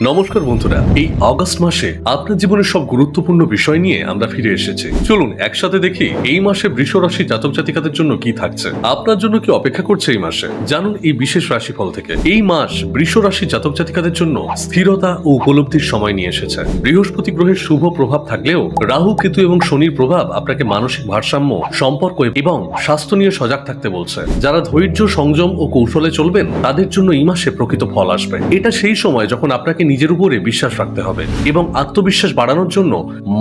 নমস্কার বন্ধুরা, এই অগস্ট মাসে আপনার জীবনের সব গুরুত্বপূর্ণ বিষয় নিয়ে আমরা ফিরে এসেছি। চলুন, একসাথে দেখি এই মাসে বৃষ রাশি জাতক জাতিকাদের জন্য কি থাকছে। আপনার জন্য কি অপেক্ষা করছে এই মাসে? জানুন এই বিশেষ রাশিফল থেকে। এই মাস বৃষ রাশি জাতক জাতিকাদের জন্য স্থিরতা ও উপলব্ধির সময় নিয়ে এসেছে। বৃহস্পতি গ্রহের শুভ প্রভাব থাকলেও রাহু, কেতু এবং শনির প্রভাব আপনাকে মানসিক ভারসাম্য, সম্পর্ক এবং স্বাস্থ্য নিয়ে সজাগ থাকতে বলছে। যারা ধৈর্য, সংযম ও কৌশলে চলবেন, তাদের জন্য এই মাসে প্রকৃত ফল আসবে। এটা সেই সময় যখন আপনাকে নিজের উপরে বিশ্বাস রাখতে হবে এবং আত্মবিশ্বাস বাড়ানোর জন্য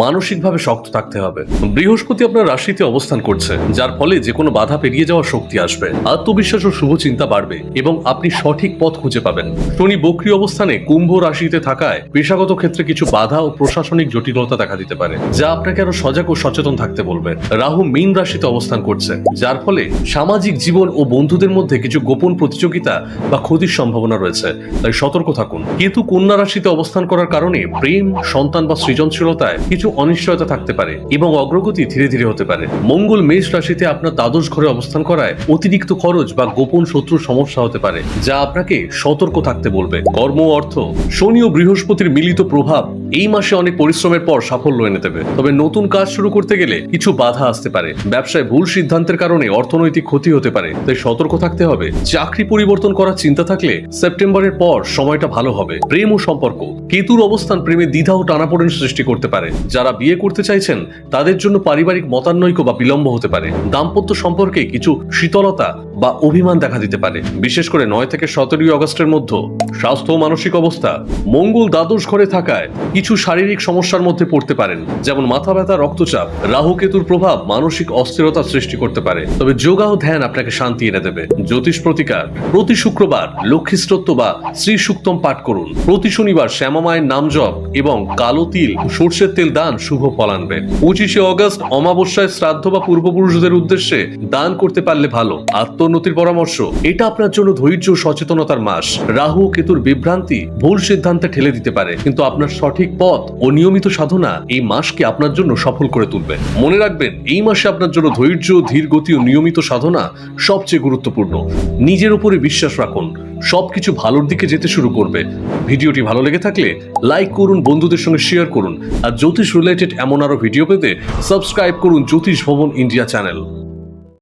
মানসিকভাবে শক্ত থাকতে হবে। বৃহস্পতি আপনার রাশিতে অবস্থান করছে, যার ফলে যে কোনো বাধা পেরিয়ে যাওয়ার শক্তি আসবে। আত্মবিশ্বাস ও শুভ চিন্তা বাড়বে এবং আপনি সঠিক পথ খুঁজে পাবেন। শনি বক্রি অবস্থানে কুম্ভ রাশিতে থাকায় পেশাগত ক্ষেত্রে কিছু বাধা ও প্রশাসনিক জটিলতা দেখা দিতে পারে, যা আপনাকে আরও সজাগ ও সচেতন থাকতে বলবে। রাহু মীন রাশিতে অবস্থান করছে, যার ফলে সামাজিক জীবন ও বন্ধুদের মধ্যে কিছু গোপন প্রতিযোগিতা বা ক্ষতির সম্ভাবনা রয়েছে, তাই সতর্ক থাকুন। কেতু কন্যা রাশিতে অবস্থান করার কারণে প্রেম, সন্তান বা সৃজনশীলতায় কিছু অনিশ্চয়তা থাকতে পারে এবং অগ্রগতি ধীরে ধীরে হতে পারে। মঙ্গল মেষ রাশিতে আপনার দ্বাদশ ঘরে অবস্থান করায় অতিরিক্ত খরচ বা গোপন শত্রুর সমস্যা হতে পারে, যা আপনাকে সতর্ক থাকতে বলবে। কর্ম অর্থ, শনি ও বৃহস্পতির মিলিত প্রভাব এই মাসে অনেক পরিশ্রমের পর সাফল্য এনে দেবে। তবে নতুন কাজ শুরু করতে গেলে কিছু বাধা আসতে পারে। ব্যবসায় ভুল সিদ্ধান্তের কারণে অর্থনৈতিক ক্ষতি হতে পারে। তাই সতর্ক থাকতে হবে। চাকরি পরিবর্তন করার চিন্তা থাকলে সেপ্টেম্বরের পর সময়টা ভালো হবে। প্রেম ও সম্পর্ক। কেতুর অবস্থান প্রেমে দ্বিধা ও টানাপোড়েন সৃষ্টি করতে পারে। যারা বিয়ে করতে চাইছেন, তাদের জন্য পারিবারিক মতানৈক্য বা বিলম্ব হতে পারে। দাম্পত্য সম্পর্কে কিছু শীতলতা বা অভিমান দেখা দিতে পারে। বিশেষ করে নয় থেকে সতেরোই আগস্টের মধ্যে স্বাস্থ্য ও মানসিক অবস্থা। মঙ্গল দ্বাদশ ঘরে থাকায় কিছু শারীরিক সমস্যার মধ্যে পড়তে পারেন। যেমন মাথা ব্যথা, রক্তচাপ রাহু কেতুর প্রভাব, মানসিক অস্থিরতা সৃষ্টি করতে পারে। তবে যোগা ও ধ্যান আপনাকে শান্তি এনে দেবে। জ্যোতিষ প্রতিকার। প্রতি শুক্রবার লক্ষ্মী বা শ্রী সুক্তম পাঠ করুন। প্রতি শনিবার শ্যামা মায়ের নাম জপ এবং কালো তিল, সর্ষের তেল দান শুভ ফল আনবে। পঁচিশে অগস্ট অমাবস্যায় শ্রাদ্ধ বা পূর্বপুরুষদের উদ্দেশ্যে দান করতে পারলে ভালো। আত্মোন্নতির পরামর্শ। এটা আপনার জন্য ধৈর্য সচেতনতার মাস। রাহু কেতুর বিভ্রান্তি ভুল সিদ্ধান্তে ঠেলে দিতে পারে। কিন্তু আপনার সঠিক পথ ও নিয়মিত সাধনা এই মাসকে আপনার জন্য সফল করে তুলবে। মনে রাখবেন, এই মাসে আপনার জন্য ধৈর্য, ধীর গতি ও নিয়মিত সাধনা সবচেয়ে গুরুত্বপূর্ণ। নিজের উপরে বিশ্বাস রাখুন, সবকিছু ভালোর দিকে যেতে শুরু করবে। ভিডিওটি ভালো লেগে থাকলে লাইক করুন, বন্ধুদের সঙ্গে শেয়ার করুন। আর জ্যোতিষ রিলেটেড এমন আরও ভিডিও পেতে সাবস্ক্রাইব করুন জ্যোতিষ ভবন ইন্ডিয়া চ্যানেল।